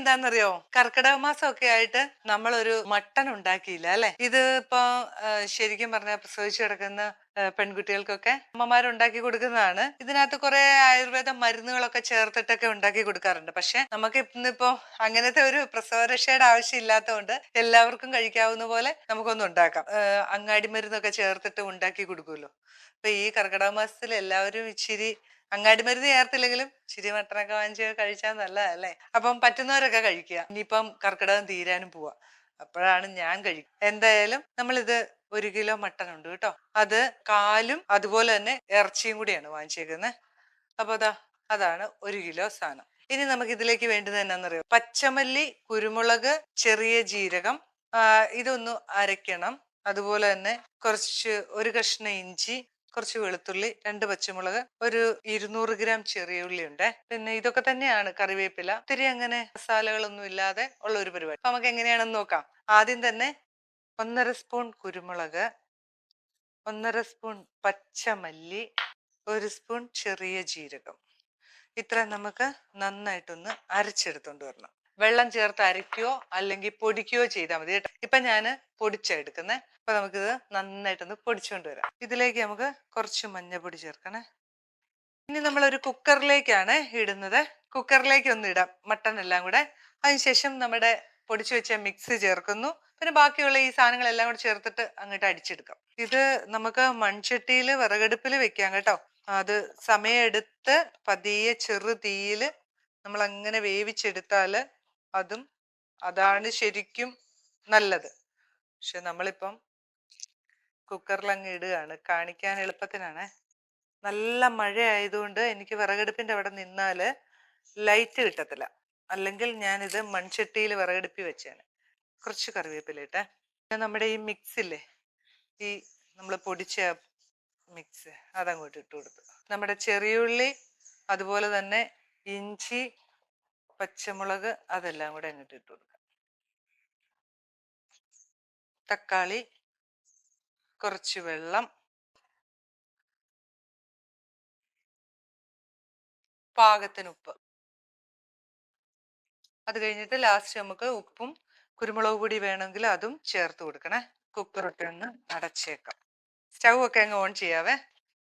എന്താണെന്നറിയോ കർക്കിടക മാസം ഒക്കെ ആയിട്ട് നമ്മളൊരു മട്ടൺ ഉണ്ടാക്കിയില്ല അല്ലെ? ഇത് ഇപ്പൊ ശരിക്കും പറഞ്ഞ പ്രസവിച്ചു കിടക്കുന്ന പെൺകുട്ടികൾക്കൊക്കെ അമ്മമാർ ഉണ്ടാക്കി കൊടുക്കുന്നതാണ്. ഇതിനകത്ത് കുറെ ആയുർവേദ മരുന്നുകളൊക്കെ ചേർത്തിട്ടൊക്കെ ഉണ്ടാക്കി കൊടുക്കാറുണ്ട്. പക്ഷെ നമുക്ക് ഇന്നിപ്പോ അങ്ങനത്തെ ഒരു പ്രസവരക്ഷയുടെ ആവശ്യം ഇല്ലാത്തതുകൊണ്ട് എല്ലാവർക്കും കഴിക്കാവുന്ന പോലെ നമുക്കൊന്ന് ഉണ്ടാക്കാം. അങ്ങാടി മരുന്നൊക്കെ ചേർത്തിട്ട് ഉണ്ടാക്കി കൊടുക്കുമല്ലോ. അപ്പൊ ഈ കർക്കിടക മാസത്തിൽ എല്ലാവരും ഇച്ചിരി അങ്ങാടി മരുന്ന് ചേർത്തില്ലെങ്കിലും ചിരി മട്ടനൊക്കെ വാങ്ങിച്ച് കഴിച്ചാൽ നല്ലതല്ലേ? അപ്പം പറ്റുന്നവരൊക്കെ കഴിക്കുക. ഇനിയിപ്പം കർക്കിടകം തീരാനും പോവാ. അപ്പോഴാണ് ഞാൻ കഴിക്കുക എന്തായാലും നമ്മളിത് ഒരു കിലോ മട്ടൺ ഉണ്ട് കേട്ടോ. അത് കാലും അതുപോലെ തന്നെ ഇറച്ചിയും കൂടിയാണ് വാങ്ങിച്ചേക്കുന്നത് അപ്പൊ അതാ അതാണ് ഒരു കിലോ സാധനം ഇനി നമുക്ക് ഇതിലേക്ക് വേണ്ടത് എന്നാന്നറിയോ? പച്ചമല്ലി കുരുമുളക് ചെറിയ ജീരകം ഇതൊന്ന് അരയ്ക്കണം. അതുപോലെ തന്നെ കുറച്ച് ഒരു കഷ്ണം ഇഞ്ചി കുറച്ച് വെളുത്തുള്ളി രണ്ട് പച്ചമുളക് ഒരു ഇരുന്നൂറ് ഗ്രാം ചെറിയ ഉള്ളി ഉണ്ട്. പിന്നെ ഇതൊക്കെ തന്നെയാണ് കറിവേപ്പില. ഒത്തിരി അങ്ങനെ മസാലകളൊന്നും ഇല്ലാതെ ഉള്ള ഒരു പരിപാടി. അപ്പൊ നമുക്ക് എങ്ങനെയാണെന്ന് നോക്കാം. ആദ്യം തന്നെ ഒന്നര സ്പൂൺ കുരുമുളക് ഒന്നര സ്പൂൺ പച്ചമല്ലി ഒരു സ്പൂൺ ചെറിയ ജീരകം. ഇത്ര നമുക്ക് നന്നായിട്ടൊന്ന് അരച്ചെടുത്തോണ്ട് വരണം. വെള്ളം ചേർത്ത് അരയ്ക്കുകയോ അല്ലെങ്കിൽ പൊടിക്കുകയോ ചെയ്താൽ മതി കേട്ടോ. ഇപ്പൊ ഞാൻ പൊടിച്ചെടുക്കുന്നേ അപ്പൊ നമുക്കിത് നന്നായിട്ടൊന്ന് പൊടിച്ചുകൊണ്ട് വരാം. ഇതിലേക്ക് നമുക്ക് കുറച്ച് മഞ്ഞപ്പൊടി ചേർക്കണേ. ഇനി നമ്മളൊരു കുക്കറിലേക്കാണ് ഇടുന്നത്. കുക്കറിലേക്ക് ഒന്ന് ഇടാം. മട്ടൺ എല്ലാം കൂടെ. അതിനുശേഷം നമ്മുടെ പൊടിച്ചു വെച്ച മിക്സ് ചേർക്കുന്നു. പിന്നെ ബാക്കിയുള്ള ഈ സാധനങ്ങളെല്ലാം കൂടെ ചേർത്തിട്ട് അങ്ങോട്ട് അടിച്ചെടുക്കാം. ഇത് നമുക്ക് മൺചട്ടിയിൽ വിറകടുപ്പിൽ വെക്കാം കേട്ടോ. അത് സമയമെടുത്ത് പതിയെ ചെറു തീയിൽ നമ്മൾ അങ്ങനെ വേവിച്ചെടുത്താൽ അതും അതാണ് ശരിക്കും നല്ലത്. പക്ഷെ നമ്മളിപ്പം കുക്കറിൽ അങ്ങ് ഇടുകയാണ് കാണിക്കാൻ എളുപ്പത്തിനാണ്. നല്ല മഴ ആയതുകൊണ്ട് എനിക്ക് വിറകടുപ്പിന്റെ അവിടെ നിന്നാൽ ലൈറ്റ് കിട്ടത്തില്ല. അല്ലെങ്കിൽ ഞാനിത് മൺചട്ടിയിൽ വിറകടുപ്പി വെച്ചാണ് കുറച്ച് കറിവേപ്പില പിന്നെ നമ്മുടെ ഈ മിക്സ് ഇല്ലേ ഈ നമ്മൾ പൊടിച്ച മിക്സ് അതങ്ങോട്ട് ഇട്ട് കൊടുത്തു. നമ്മുടെ ചെറിയുള്ളി അതുപോലെ തന്നെ ഇഞ്ചി പച്ചമുളക് അതെല്ലാം കൂടെ അങ്ങോട്ട് ഇട്ട് കൊടുക്കാം തക്കാളി കുറച്ച് വെള്ളം പാകത്തിന് ഉപ്പ്. അത് കഴിഞ്ഞിട്ട് ലാസ്റ്റ് നമുക്ക് ഉപ്പും കുരുമുളക് പൊടി വേണമെങ്കിൽ അതും ചേർത്ത് കൊടുക്കണേ. കുക്കറൊക്കെ ഒന്ന് അടച്ചേക്കാം. സ്റ്റൗ ഒക്കെ അങ്ങ് ഓൺ ചെയ്യാവേ.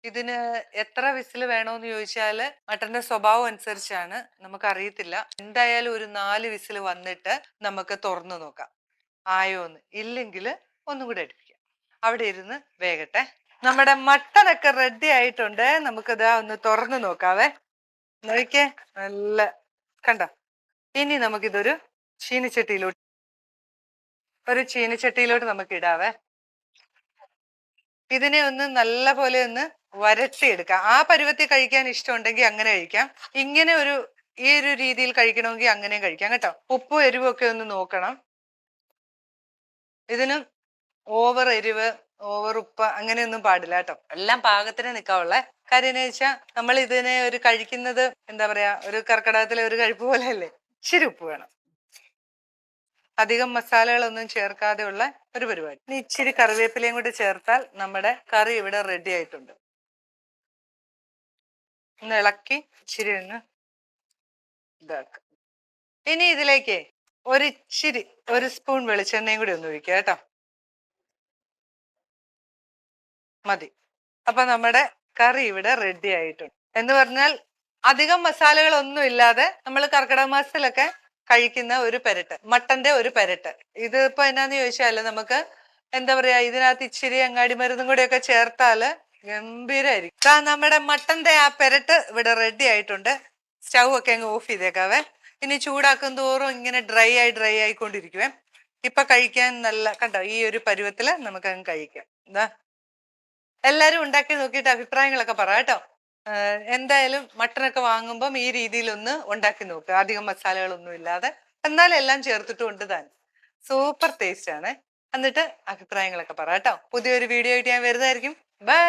ഇതിന് എത്ര വിസിൽ വേണോന്ന് ചോദിച്ചാൽ മട്ടന്റെ സ്വഭാവം അനുസരിച്ചാണ്. നമുക്ക് അറിയത്തില്ല എന്തായാലും ഒരു നാല് വിസിൽ വന്നിട്ട് നമുക്ക് തുറന്നു നോക്കാം. ആയോന്ന്. ഇല്ലെങ്കിൽ ഒന്നും കൂടെ അടുപ്പിക്കാം. അവിടെ ഇരുന്ന് വേഗട്ടെ. നമ്മുടെ മട്ടനൊക്കെ റെഡി ആയിട്ടുണ്ട്. നമുക്കിതാ ഒന്ന് തുറന്നു നോക്കാവേ. നോക്കിയേ നല്ല കണ്ട? ഇനി നമുക്കിതൊരു ചീനിച്ചട്ടിയിലോട്ട് ഒരു ചീനിച്ചട്ടിയിലോട്ട് നമുക്ക് ഇടാവേ ഇതിനെ ഒന്ന് നല്ല പോലെ ഒന്ന് വരട്ടിയെടുക്കാം. ആ പരുവത്തിൽ കഴിക്കാൻ ഇഷ്ടമുണ്ടെങ്കിൽ അങ്ങനെ കഴിക്കാം. ഇങ്ങനെ ഒരു ഈ ഒരു രീതിയിൽ കഴിക്കണമെങ്കിൽ അങ്ങനെയും കഴിക്കാം കേട്ടോ. ഉപ്പും എരിവും ഒക്കെ ഒന്ന് നോക്കണം. ഇതിന് ഓവർ എരിവ് ഓവർ ഉപ്പ് അങ്ങനെയൊന്നും പാടില്ല കേട്ടോ. എല്ലാം പാകത്തിന് നിൽക്കാവുള്ളേ കാര്യം എന്ന് വെച്ചാൽ നമ്മൾ ഇതിനെ ഒരു കഴിക്കുന്നത് എന്താ പറയാ ഒരു കർക്കിടകത്തിലെ ഒരു കഴിപ്പ് പോലെ അല്ലേ ഇച്ചിരി ഉപ്പ് വേണം. അധികം മസാലകളൊന്നും ചേർക്കാതെ ഉള്ള ഒരു പരിപാടി. ഇനി ഇച്ചിരി കറിവേപ്പിലയും കൂടി ചേർത്താൽ നമ്മുടെ കറി ഇവിടെ റെഡി ആയിട്ടുണ്ട്. ഒന്ന് ഇളക്കി ഇച്ചിരി ഒന്ന് ഇതാക്കുക. ഇനി ഇതിലേക്ക് ഒരു ഇച്ചിരി ഒരു സ്പൂൺ വെളിച്ചെണ്ണയും കൂടി ഒന്ന് ഒഴിക്കുക കേട്ടോ. മതി. അപ്പൊ നമ്മുടെ കറി ഇവിടെ റെഡി ആയിട്ടുണ്ട്. എന്ന് പറഞ്ഞാൽ അധികം മസാലകളൊന്നും ഇല്ലാതെ നമ്മൾ കർക്കിടക മാസത്തിലൊക്കെ കഴിക്കുന്ന ഒരു പെരട്ട് മട്ടന്റെ ഒരു പെരട്ട്. ഇതിപ്പോ എന്നാന്ന് ചോദിച്ചാൽ നമുക്ക് എന്താ പറയാ ഇതിനകത്ത് ഇച്ചിരി അങ്ങാടി മരുന്നും കൂടിയൊക്കെ ചേർത്താൽ ഗംഭീരായിരിക്കും. നമ്മുടെ മട്ടന്റെ ആ പെരട്ട് ഇവിടെ റെഡി ആയിട്ടുണ്ട്. സ്റ്റൗ ഒക്കെ അങ്ങ് ഓഫ് ചെയ്തേക്കാവേ. ഇനി ചൂടാക്കും തോറും ഇങ്ങനെ ഡ്രൈ ആയി ഡ്രൈ ആയിക്കൊണ്ടിരിക്കുവേ ഇപ്പൊ കഴിക്കാൻ നല്ല കണ്ടോ ഈ ഒരു പരുവത്തിൽ നമുക്ക് അങ്ങ് കഴിക്കാം. എന്താ എല്ലാരും ഉണ്ടാക്കി നോക്കിയിട്ട് അഭിപ്രായങ്ങളൊക്കെ പറ കേട്ടോ. എന്തായാലും മട്ടനൊക്കെ വാങ്ങുമ്പം ഈ രീതിയിലൊന്ന് ഉണ്ടാക്കി നോക്കുക അധികം മസാലകളൊന്നും ഇല്ലാതെ. എന്നാലും എല്ലാം ചേർത്തിട്ടും ഉണ്ട് താൻ. സൂപ്പർ ടേസ്റ്റ് ആണ്. എന്നിട്ട് അഭിപ്രായങ്ങളൊക്കെ പറ കേട്ടോ. പുതിയൊരു വീഡിയോ ആയിട്ട് ഞാൻ വരുന്നതായിരിക്കും. ബൈ.